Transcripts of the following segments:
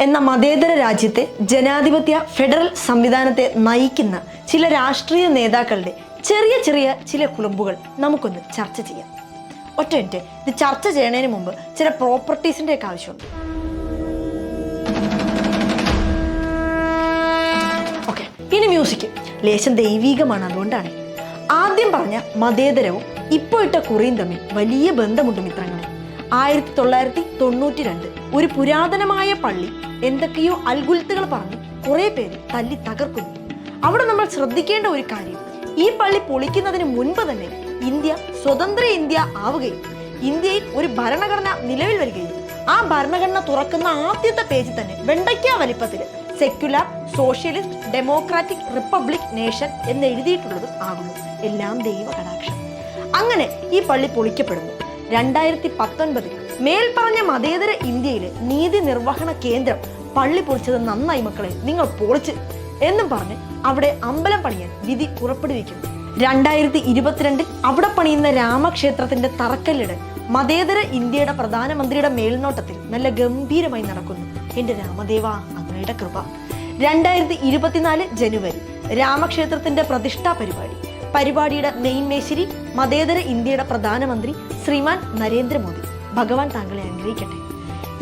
എന്ന മതേതര രാജ്യത്തെ ജനാധിപത്യ ഫെഡറൽ സംവിധാനത്തെ നയിക്കുന്ന ചില രാഷ്ട്രീയ നേതാക്കളുടെ ചെറിയ ചെറിയ ചില കുളമ്പുകൾ നമുക്കൊന്ന് ചർച്ച ചെയ്യാം. ഒറ്റ മിനിറ്റ്. ഇത് ചർച്ച ചെയ്യുന്നതിന് മുമ്പ് ചില പ്രോപ്പർട്ടീസിന്റെ ഒക്കെ ആവശ്യമുണ്ട്. ഓക്കെ. ഇനി മ്യൂസിക്. ലേശം ദൈവീകമാണ് അതുകൊണ്ടാണ്. ആദ്യം പറഞ്ഞ മതേതരവും ഇപ്പോൾ ഇട്ട കുറിയും തമ്മിൽ വലിയ ബന്ധമുണ്ട് മിത്രങ്ങളെ. ആയിരത്തി തൊള്ളായിരത്തി തൊണ്ണൂറ്റി രണ്ട് ഒരു പുരാതനമായ പള്ളി എന്തൊക്കെയോ അൽഗുൽത്തുകൾ പറഞ്ഞ് കുറെ പേര് തല്ലി തകർക്കുന്നു. അവിടെ നമ്മൾ ശ്രദ്ധിക്കേണ്ട ഒരു കാര്യം ഈ പള്ളി പൊളിക്കുന്നതിന് മുൻപ് തന്നെ ഇന്ത്യ സ്വതന്ത്ര ഇന്ത്യ ആവുകയും ഇന്ത്യയിൽ ഒരു ഭരണഘടന നിലവിൽ വരികയും ആ ഭരണഘടന തുറക്കുന്ന ആദ്യത്തെ പേജിൽ തന്നെ വെണ്ടയ്ക്ക വലിപ്പത്തിൽ secular socialist democratic republic nation എന്ന് എഴുതിയിട്ടുള്ളത് ആകുന്നു. എല്ലാം ദൈവ കടാക്ഷം അങ്ങനെ ഈ പള്ളി പൊളിക്കപ്പെടുന്നു. രണ്ടായിരത്തി പത്തൊൻപതിൽ മേൽപ്പറഞ്ഞ മതേതര ഇന്ത്യയിലെ നീതി നിർവഹണ കേന്ദ്രം പള്ളി പൊളിച്ചത് നന്നായി മക്കളെ നിങ്ങൾ പൊളിച്ച് എന്നും പറഞ്ഞ് അവിടെ അമ്പലം പണിയാൻ വിധി പുറപ്പെടുവിക്കുന്നു. രണ്ടായിരത്തി ഇരുപത്തിരണ്ടിൽ അവിടെ പണിയുന്ന രാമക്ഷേത്രത്തിന്റെ തറക്കല്ലിടൽ മതേതര ഇന്ത്യയുടെ പ്രധാനമന്ത്രിയുടെ മേൽനോട്ടത്തിൽ നല്ല ഗംഭീരമായി നടക്കുന്നു. എന്റെ രാമദേവ അങ്ങയുടെ കൃപ. രണ്ടായിരത്തി ഇരുപത്തിനാല് ജനുവരി രാമക്ഷേത്രത്തിന്റെ പ്രതിഷ്ഠാ പരിപാടി. പരിപാടിയുടെ മെയിൻ മേശിരി മതേതര ഇന്ത്യയുടെ പ്രധാനമന്ത്രി ശ്രീമാൻ നരേന്ദ്രമോദി. ഭഗവാൻ താങ്കളെ അനുഗ്രഹിക്കട്ടെ.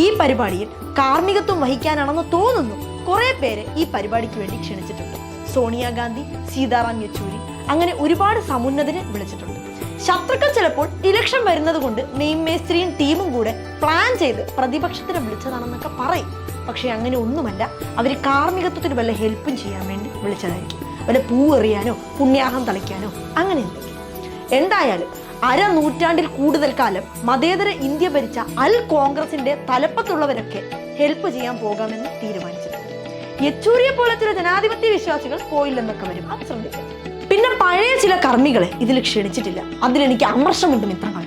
ഈ പരിപാടിയിൽ കാർമ്മികത്വം വഹിക്കാനാണെന്ന് തോന്നുന്നു കുറെ പേരെ ഈ പരിപാടിക്ക് വേണ്ടി ക്ഷണിച്ചിട്ടുണ്ട്. സോണിയാഗാന്ധി സീതാറാം യെച്ചൂരി അങ്ങനെ ഒരുപാട് സമുന്നതിനെ വിളിച്ചിട്ടുണ്ട്. ശത്രുക്കൾ ചിലപ്പോൾ ഇലക്ഷൻ വരുന്നത് കൊണ്ട് നെയ്മേസ്ത്രിയും ടീമും കൂടെ പ്ലാൻ ചെയ്ത് പ്രതിപക്ഷത്തിനെ വിളിച്ചതാണെന്നൊക്കെ പറയും. പക്ഷെ അങ്ങനെ ഒന്നുമല്ല. അവർ കാർമ്മികത്വത്തിന് വല്ല ഹെൽപ്പും ചെയ്യാൻ വേണ്ടി വിളിച്ചതായിരിക്കും. വല്ല പൂ എറിയാനോ പുണ്യാഹം തളിക്കാനോ അങ്ങനെ എന്തെങ്കിലും എന്തായാലും അര നൂറ്റാണ്ടിൽ കൂടുതൽ കാലം മതേതര ഇന്ത്യ ഭരിച്ച അൽ കോൺഗ്രസിന്റെ തലപ്പത്തുള്ളവരൊക്കെ ഹെൽപ്പ് ചെയ്യാൻ പോകാമെന്ന് തീരുമാനിച്ചിട്ടുണ്ട്. യെച്ചൂരിയെ പോലെ ചില ജനാധിപത്യ വിശ്വാസികൾ പോയില്ലെന്നൊക്കെ വരും. അത് ശ്രദ്ധിക്കണം. പിന്നെ പഴയ ചില കർമ്മികളെ ഇതിൽ ക്ഷണിച്ചിട്ടില്ല. അതിലെനിക്ക് അമർഷമുണ്ട് മിത്രങ്ങൾ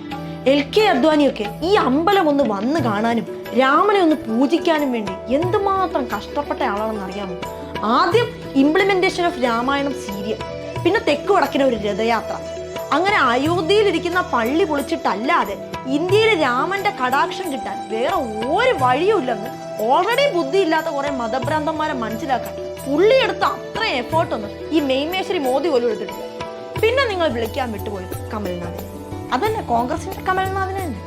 എൽ കെ അദ്വാനിയൊക്കെ ഈ അമ്പലം ഒന്ന് വന്ന് കാണാനും രാമനെ ഒന്ന് പൂജിക്കാനും വേണ്ടി എന്തുമാത്രം കഷ്ടപ്പെട്ട ആളാണെന്ന് അറിയാമോ? ആദ്യം ഇംപ്ലിമെന്റേഷൻ ഓഫ് രാമായണം സീരിയൽ പിന്നെ തെക്ക് വടക്കിന് ഒരു രഥയാത്ര. അങ്ങനെ അയോധ്യയിലിരിക്കുന്ന പള്ളി പൊളിച്ചിട്ടല്ലാതെ ഇന്ത്യയിലെ രാമന്റെ കടാക്ഷം കിട്ടാൻ വേറെ ഒരു വഴിയുമില്ലെന്ന് ഓൾറെഡി ബുദ്ധിയില്ലാത്ത കുറെ മതഭ്രാന്തന്മാരെ മനസ്സിലാക്കാൻ പുള്ളി എടുത്ത അത്ര എഫേർട്ടൊന്നും ഈ മെയ്മേശ്വരി മോദി പോലും എടുത്തിട്ടില്ല. പിന്നെ നിങ്ങൾ വിളിക്കാൻ വിട്ടുപോയി കമൽനാഥ് അതന്നെ കോൺഗ്രസിന്റെ കമൽനാഥിനെ തന്നെ.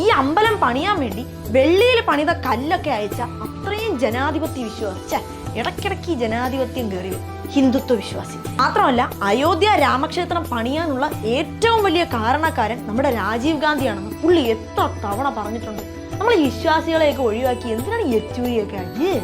ഈ അമ്പലം പണിയാൻ വേണ്ടി വെള്ളിയിൽ പണിത കല്ലൊക്കെ അയച്ച അത്രയും ജനാധിപത്യ വിശ്വാസിച്ച ഇടയ്ക്കിടയ്ക്ക് ഈ ജനാധിപത്യം കയറി ഹിന്ദുത്വ വിശ്വാസി. മാത്രമല്ല അയോധ്യ രാമക്ഷേത്രം പണിയാനുള്ള ഏറ്റവും വലിയ കാരണക്കാരൻ നമ്മുടെ രാജീവ് ഗാന്ധിയാണെന്ന് പുള്ളി എത്ര തവണ പറഞ്ഞിട്ടുണ്ട്. നമ്മൾ വിശ്വാസികളെയൊക്കെ ഒഴിവാക്കി എന്തിനാണ് യെച്ചൂരിയൊക്കെ? അയ്യേ.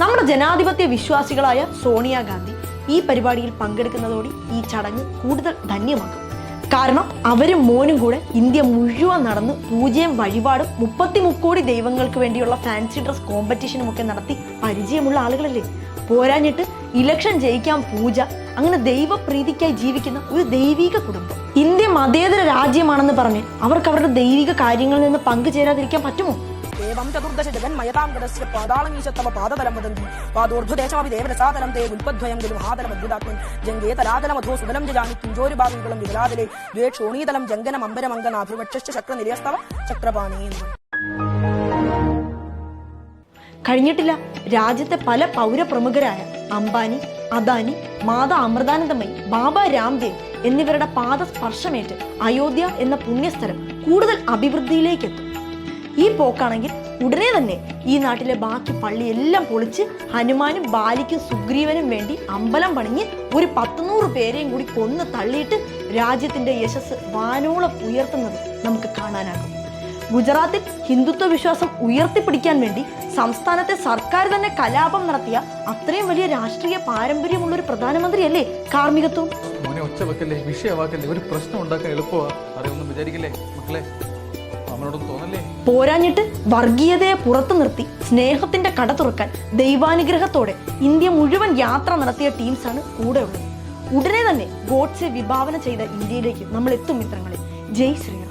നമ്മുടെ ജനാധിപത്യ വിശ്വാസികളായ സോണിയാഗാന്ധി ഈ പരിപാടിയിൽ പങ്കെടുക്കുന്നതോടെ ഈ ചടങ്ങ് കൂടുതൽ ധന്യമാക്കും കാരണം അവരും മോനും കൂടെ ഇന്ത്യ മുഴുവൻ നടന്ന് പൂജയും വഴിപാടും മുപ്പത്തി മുക്കോടി ദൈവങ്ങൾക്ക് വേണ്ടിയുള്ള ഫാൻസി ഡ്രസ് കോമ്പറ്റീഷനും ഒക്കെ നടത്തി പരിചയമുള്ള ആളുകളല്ലേ? പോരാഞ്ഞിട്ട് ഇലക്ഷൻ ജയിക്കാൻ പൂജ അങ്ങനെ ദൈവപ്രീതിക്കായി ജീവിക്കുന്ന ഒരു ദൈവിക കുടുംബം. ഇന്ത്യ മതേതര രാജ്യമാണെന്ന് പറഞ്ഞ് അവർക്ക് അവരുടെ ദൈവിക കാര്യങ്ങളിൽ നിന്ന് പങ്കുചേരാതിരിക്കാൻ പറ്റുമോ? തം ചതുർദശജഗൻ മയതാംഗതസ്യ പാതാളമീശ തവ പാദതലം വദന്തി. പാദോർധദേശമപി ദേവരസാതലം തേ ഉൽപദ്വയം ഗുരു മഹാതലമദ്ഭുതാത്മൻ ജംഗേ തലാതലമധോ സുതലം ജജാമി തുഞ്ചോരുഭാവികളും വികലാതലെ. ദ്വേക്ഷോണീതലം ജംഗനം ചക്ര നിര്യസ്തവ ചക്രപാണി കഴിഞ്ഞിട്ടില്ല. രാജ്യത്തെ പല പൗരപ്രമുഖരായ അംബാനി അദാനി മാത അമൃതാനന്ദമയി ബാബ രാംദേവ് എന്നിവരുടെ പാദസ്പർശമേറ്റ് അയോധ്യ എന്ന പുണ്യസ്ഥലം കൂടുതൽ അഭിവൃദ്ധിയിലേക്കെത്തും. ഈ പോക്കാണെങ്കിൽ ഉടനെ തന്നെ ഈ നാട്ടിലെ ബാക്കി പള്ളി എല്ലാം പൊളിച്ച് ഹനുമാനും ബാലിക്കും സുഗ്രീവനും വേണ്ടി അമ്പലം പണിഞ്ഞ് ഒരു പത്തുനൂറ് പേരെയും കൂടി കൊന്ന് തള്ളിയിട്ട് രാജ്യത്തിന്റെ യശസ് വാനോളം ഉയർത്തുന്നത് നമുക്ക് കാണാനാകും. ഗുജറാത്തിൽ ഹിന്ദുത്വ വിശ്വാസം ഉയർത്തിപ്പിടിക്കാൻ വേണ്ടി സംസ്ഥാനത്തെ സർക്കാർ തന്നെ കലാപം നടത്തിയ അത്രയും വലിയ രാഷ്ട്രീയ പാരമ്പര്യമുള്ള ഒരു പ്രധാനമന്ത്രി അല്ലേ കാർമ്മികത്വം? മോനെ വെക്കല്ലേ? ഒരു പ്രശ്നം ഉണ്ടാക്കാൻ എളുപ്പമാ. അതൊന്നും മക്കളെ? പോരാഞ്ഞിട്ട് വർഗീയതയെ പുറത്തു നിർത്തി സ്നേഹത്തിന്റെ കട തുറക്കാൻ ദൈവാനുഗ്രഹത്തോടെ ഇന്ത്യ മുഴുവൻ യാത്ര നടത്തിയ ടീംസാണ് കൂടെയുള്ളത്. ഉടനെ തന്നെ ഗോഡ്സെ വിഭാവന ചെയ്ത ഇന്ത്യയിലേക്ക് നമ്മൾ എത്തും മിത്രങ്ങളെ. ജയ് ശ്രീറാം.